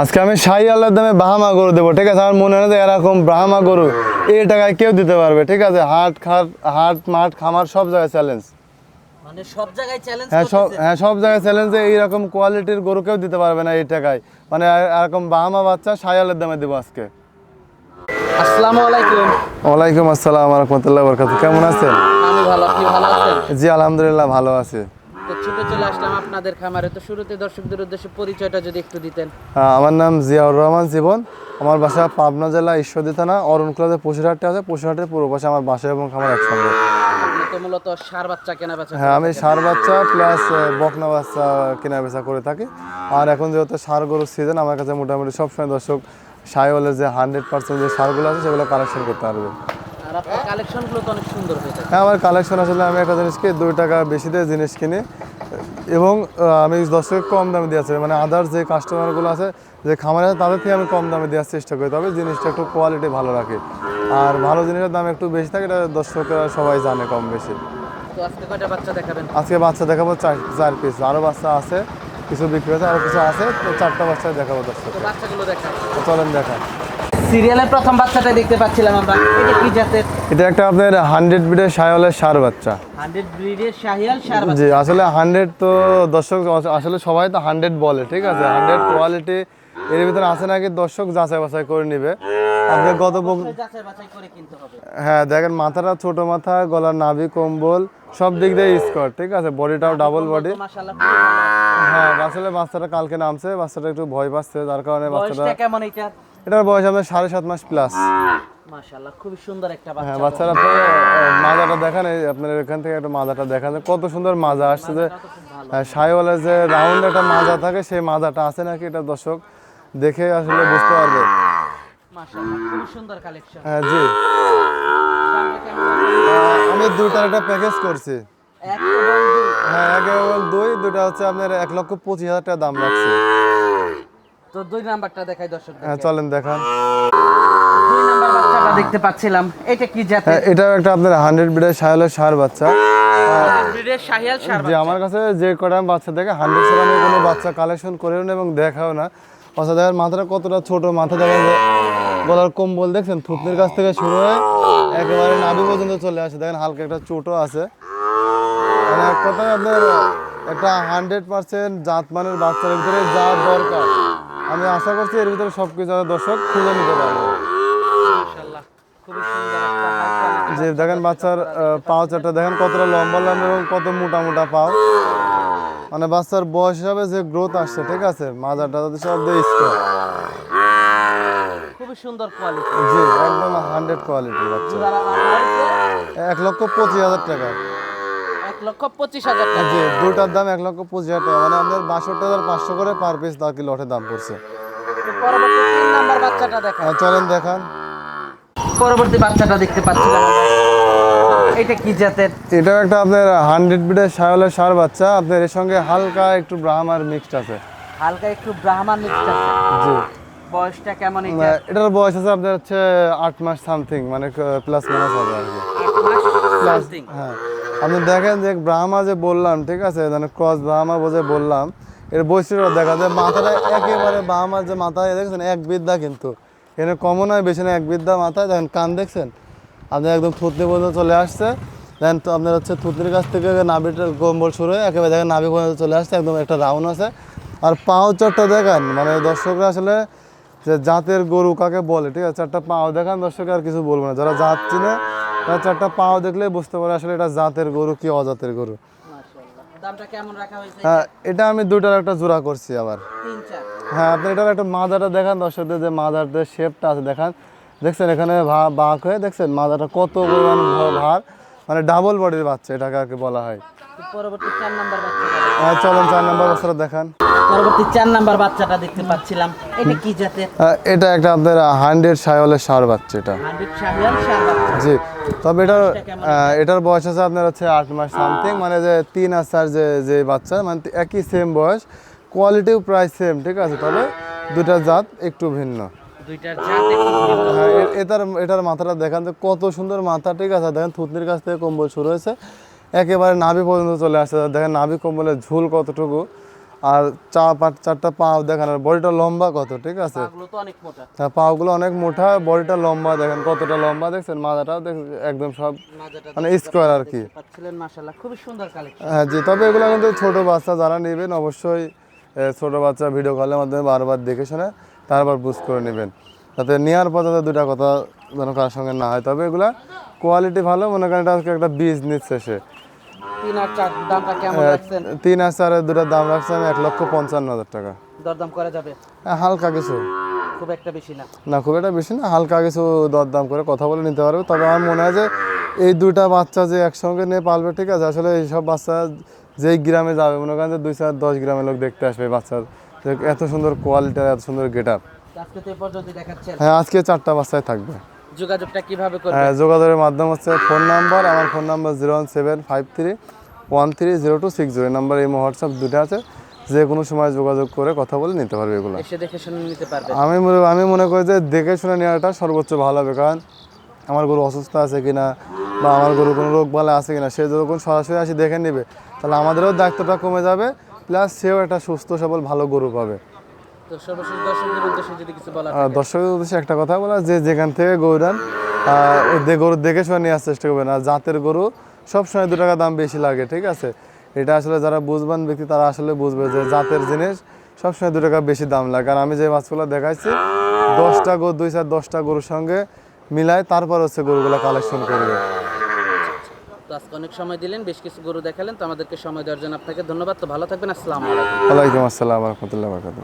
আজকে আমি শাহি আল্লাহর দামে বাহামা গরু দেবো ঠিক আছে? আমার মনে হয় এরকম ব্রাহ্মা গরু এই টাকায় কেউ দিতে পারবে ঠিক আছে? হাট খাট হাট মাঠ খামার সব জায়গায় চ্যালেঞ্জ মানে সব জায়গায় হ্যাঁ সব হ্যাঁ সব জায়গায় চ্যালেঞ্জ এইরকম কোয়ালিটির গরু কেউ দিতে পারবে না এই টাকায়। মানে এরকম বাহামা বাচ্চা শাহি আল্লাহর দামে দেবো আজকে। আসসালামু আলাইকুম। ওয়ালাইকুম আসসালাম রহমতুল্লাহ বরকাত কেমন আছেন? আমি ভালো আপনি ভালো আছেন? জি আলহামদুলিল্লাহ ভালো আছি। তো ছুটে চলে আসলাম আপনাদের খামারে। তো শুরুতে দর্শকদের উদ্দেশ্যে পরিচয়টা যদি একটু দিতেন। আমার নাম জিয়াউর রহমান জীবন। আমার বাসা পাবনা জেলা ঈশ্বরদী থানা অরুণকুলাতে পশুরহাটে আছে। পশুরহাটের পূর্ব পাশে আমার বাসা এবং খামার একসঙ্গে। তো মূলত সার বাচ্চা কেনা বেচা হ্যাঁ আমি সার বাচ্চা প্লাস বকনা বাচ্চা কেনা বেচা করে থাকি। আর এখন যেহেতু সার গরুর সিজন আমার কাছে মোটামুটি সবসময় দর্শক সাইওয়ালের যে হান্ড্রেড পার্সেন্ট যে সারগুলো আছে সেগুলো কালেকশন করতে পারবে। আর আপনার কালেকশনগুলো তো অনেক সুন্দর হয়ে থাকে। হ্যাঁ আমার কালেকশন আসলে আমি একটা জিনিস কিনি দুই টাকা বেশি দিয়ে জিনিস কিনি। এবং আমি দর্শক কম দামে দিয়ে আসছি মানে আদার্স যে কাস্টমারগুলো আছে যে খামারে আছে তাদের থেকে আমি কম দামে দেওয়ার চেষ্টা করি। তবে জিনিসটা একটু কোয়ালিটি ভালো রাখি। আর ভালো জিনিসের দাম একটু বেশি থাকে এটা দর্শকরা সবাই জানে কম বেশি। তো আজকে কয়টা বাচ্চা দেখাবেন? আজকে বাচ্চা দেখাবো চার চার পিস আরও বাচ্চা আছে কিছু বিক্রি হয়েছে আরও কিছু আছে তো চারটা বাচ্চা দেখাবো দর্শক বাচ্চাগুলো চলেন দেখা সিরিয়ালের প্রথম বাচ্চাটা দেখতে পাচ্ছিলাম আমরা। এটা কি জাতের এটা একটা আপনার হান্ড্রেড বিডের সায়লের সার বাচ্চা। হান্ড্রেড ব্রিডের শাহিয়াল সার বাচ্চা। জি আসলে হান্ড্রেড তো দর্শক আসলে সবাই তো হান্ড্রেড বলে ঠিক আছে? হান্ড্রেড কোয়ালিটি এর ভিতরে আছে নাকি দর্শক যাচাই বাছাই করে নিবে। আপনি গত বক- যাচাই বাছাই করে কিনতে হবে। হ্যাঁ দেখেন মাথাটা ছোট মাথা গলার নাভি কম্বল সব দিক দিয়ে স্কোর ঠিক আছে? বডিটাও ডাবল বডি মাশাআল্লাহ হ্যাঁ আসলে বাচ্চাটা কালকে নামছে বাচ্চাটা একটু ভয় পাচ্ছে যার কারণে বাচ্চাটা কেমন এটা এটার বয়স আপনার সাড়ে সাত মাস প্লাস মাশাআল্লাহ খুবই সুন্দর একটা হ্যাঁ বাচ্চারা মাজাটা দেখান আপনার এখান থেকে একটা মাজাটা দেখান কত সুন্দর মাজা আসছে যে সাইওয়ালের যে রাউন্ড একটা মাজা থাকে সেই মাজাটা আছে নাকি এটা দর্শক দেখে আসলে বুঝতে পারবে। মাশাআল্লাহ খুবই সুন্দর কালেকশন হ্যাঁ জি। আমি দুইটার একটা প্যাকেজ করছি। হ্যাঁ এক এবং দুই দুটা হচ্ছে আপনার এক লক্ষ পঁচিশ হাজার টাকা দাম রাখছে। তো দুই নাম্বারটা দেখাই দর্শক হ্যাঁ চলেন দেখান। দুই নাম্বার বাচ্চাটা দেখতে পাচ্ছিলাম। এটা কি জাতের? হ্যাঁ একটা আপনার সার বাচ্চা। ব্রিডের শাহিয়াল সার যে আমার কাছে যে কটা বাচ্চা দেখে কোনো বাচ্চা কালেকশন করেও না এবং দেখাও না। দেখেন মাথাটা কতটা ছোট মাথা দেখেন যে গলার কম্বল দেখছেন? থুতনির কাছ থেকে শুরু হয়ে একেবারে নাভি পর্যন্ত চলে আসে। দেখেন হালকা একটা চোটও আছে। মানে এক কথায় আপনার একটা হান্ড্রেড পার্সেন্ট জাতমানের বাচ্চার ভিতরে যা দরকার। আশা করছি এর ভিতরে সব কিছু দর্শক খুঁজে নিতে পারবে। যে দেখেন বাচ্চার পাও চারটা দেখেন কতটা লম্বা লম্বা এবং কত মোটা মোটা পাও। মানে বাচ্চার বয়স হিসাবে যে গ্রোথ আসছে ঠিক আছে? মাজারটা তাদের সব দিয়ে স্কোয়ার খুবই সুন্দর কোয়ালিটি জি একদম হান্ড্রেড কোয়ালিটির বাচ্চা। এক লক্ষ পঁচিশ হাজার টাকা। এক লক্ষ পঁচিশ হাজার টাকা। জি দুটার দাম এক লক্ষ পঁচিশ হাজার টাকা। মানে আপনার বাষট্টি হাজার পাঁচশো করে পার পিস কি লটে দাম পড়ছে। আর চলেন দেখান। পরবর্তী বাচ্চাটা দেখতে পাচ্ছিলাম। এটা কি জাতের? এটাও একটা আপনার হান্ড্রেড বিডের সায়লের সার বাচ্চা। আপনার এর সঙ্গে হালকা একটু ব্রাহ্মার মিক্সড আছে। হালকা একটু ব্রাহ্মণ মিক্সড আছে। জি। বয়সটা কেমন এটা? এটার বয়স আছে আপনার হচ্ছে আট মাস সামথিং মানে প্লাস মাইনাস হবে আর কি। হ্যাঁ। আপনি দেখেন যে ব্রাহ্মা যে বললাম ঠিক আছে? মানে ক্রস ব্রাহ্মা বোঝে বললাম। এর বৈশিষ্ট্য দেখা যায়, মাথাটা একেবারে ব্রাহ্মার যে মাথায় দেখছেন, এক বিদ্যা কিন্তু। এখানে কমন হয়, বেশি না এক বিদ্যা মাথায়। দেখেন, কান দেখছেন? আপনি একদম থুতনি পর্যন্ত চলে আসছে। দেন তো আপনার হচ্ছে থুতনির কাছ থেকে নাভিটা গম্বল শুরু হয়ে, একেবারে দেখেন নাভি পর্যন্ত চলে আসছে, একদম একটা রাউন্ড আছে। আর পাও চটটা দেখেন মানে দর্শকরা আসলে যে জাতের গরু কাকে বলে, ঠিক আছে? চারটা পাও দেখান দর্শক আর কিছু বলব না। যারা জাত চিনে, তারা চারটা পাও দেখলে বুঝতে পারে আসলে এটা জাতের গরু কি অজাতের গরু। দামটা কেমন রাখা হয়েছে? হ্যাঁ এটা আমি দুটার একটা জোড়া করছি আবার। হ্যাঁ আপনি এটার একটা মাদাটা দেখান দর্শকদের যে মাদারদের শেপটা আছে দেখান। দেখছেন এখানে বাঁক হয়ে দেখছেন মাদাটা কত পরিমাণ ভার? মানে ডাবল বডির বাচ্চা এটাকে আর কি বলা হয়। পরবর্তী চার নাম্বার বাচ্চা। হ্যাঁ চলেন চার নাম্বার বাচ্চাটা দেখান। পরবর্তী চার নাম্বার বাচ্চাটা দেখতে পাচ্ছিলাম। এটা কি জাতের? এটা একটা আপনার হান্ড্রেড সায়লের সার বাচ্চা এটা। জি তবে এটার এটার বয়স আছে আপনার হচ্ছে আট মাস সামথিং মানে যে তিন আসার যে যে বাচ্চা মানে একই সেম বয়স কোয়ালিটিও প্রায় সেম ঠিক আছে? তবে দুটা জাত একটু ভিন্ন। হ্যাঁ এটার এটার মাথাটা দেখান তো কত সুন্দর মাথা ঠিক আছে? দেখেন থুতনির কাছ থেকে কম্বল শুরু হয়েছে। একেবারে নাভি পর্যন্ত চলে আসছে। দেখেন নাভি কম্বলের ঝুল কতটুকু। আর চা পাট চারটা পা দেখেন আর বডিটা লম্বা কত ঠিক আছে? পাগুলো অনেক মোটা। হ্যাঁ পাগুলো অনেক মোটা বডিটা লম্বা দেখেন কতটা লম্বা দেখছেন? দেখেন একদম সব মানে স্কোয়ার আর কি। পাচ্ছিলেন মাশাআল্লাহ খুবই সুন্দর কালেকশন হ্যাঁ জি তবে এগুলো কিন্তু ছোট বাচ্চা যারা নেবেন অবশ্যই ছোট বাচ্চা ভিডিও কলের মাধ্যমে বারবার দেখে শুনে তারপর বুঝ করে নেবেন। যাতে নেওয়ার পর যাতে দুটা কথা যেন কারোর সঙ্গে না হয় তবে এগুলা কোয়ালিটি ভালো মনে করেন এটা আজকে একটা বীজ নিচ্ছে সে তিন আর চার দামটা কেমন রাখছেন? তিন আর চারের দুটার দাম রাখছে আমি এক লক্ষ পঞ্চান্ন হাজার টাকা। দরদাম করা যাবে? হালকা কিছু। খুব একটা বেশি না। না খুব একটা বেশি না হালকা কিছু দরদাম করে কথা বলে নিতে পারবে। তবে আমার মনে হয় যে এই দুইটা বাচ্চা যে একসঙ্গে নিয়ে পালবে ঠিক আছে? আসলে এইসব বাচ্চা যেই গ্রামে যাবে মনে করেন যে দুই চার দশ গ্রামের লোক দেখতে আসবে বাচ্চার। এত সুন্দর কোয়ালিটির এত সুন্দর গেট আপ হ্যাঁ আজকে চারটা বাচ্চায় থাকবে। যোগাযোগটা কীভাবে করবে? হ্যাঁ যোগাযোগের মাধ্যম হচ্ছে ফোন নাম্বার আমার phone number zero one seven five three one three zero two six zero number এই হোয়াটসঅ্যাপ দুটো আছে। যে কোনো সময় যোগাযোগ করে কথা বলে নিতে পারবে এগুলো। এসে দেখে শুনে নিতে পারবে। আমি মনে আমি মনে করি যে দেখে শুনে নেওয়াটা সর্বোচ্চ ভালো হবে কারণ আমার গরু অসুস্থ আছে কিনা বা আমার গরু কোনো রোগ বালা আছে কিনা সে যখন সরাসরি আসি দেখে নেবে তাহলে আমাদেরও দায়িত্বটা কমে যাবে প্লাস সেও একটা সুস্থ সবল ভালো গরু পাবে। তো সর্বশেষ দর্শকদের উদ্দেশ্যে যদি কিছু একটা কথা বলা যে যেখান থেকে গরু নেন আহ, ওই দে- গরু দেখে শুনে নেওয়ার চেষ্টা করবেন। আর জাতের গরু সবসময় দু টাকা দাম বেশি লাগে ঠিক আছে? এটা আসলে যারা বুঝবান ব্যক্তি তারা আসলে বুঝবে যে জাতের জিনিস সবসময় দু টাকা বেশি দাম লাগে। আর আমি যে মাছগুলো দেখাচ্ছি দশটা গরু দুই চার দশটা গরুর সঙ্গে মিলায় তারপর হচ্ছে গরুগুলো কালেকশন করবে। তো আজকে অনেক সময় দিলেন বেশ কিছু গরু দেখালেন তো আমাদেরকে সময় দেওয়ার জন্য আপনাকে ধন্যবাদ। তো ভালো থাকবেন আসসালামু আলাইকুম। ওয়ালাইকুম আসসালাম রহমতুল্লাহ বরকাত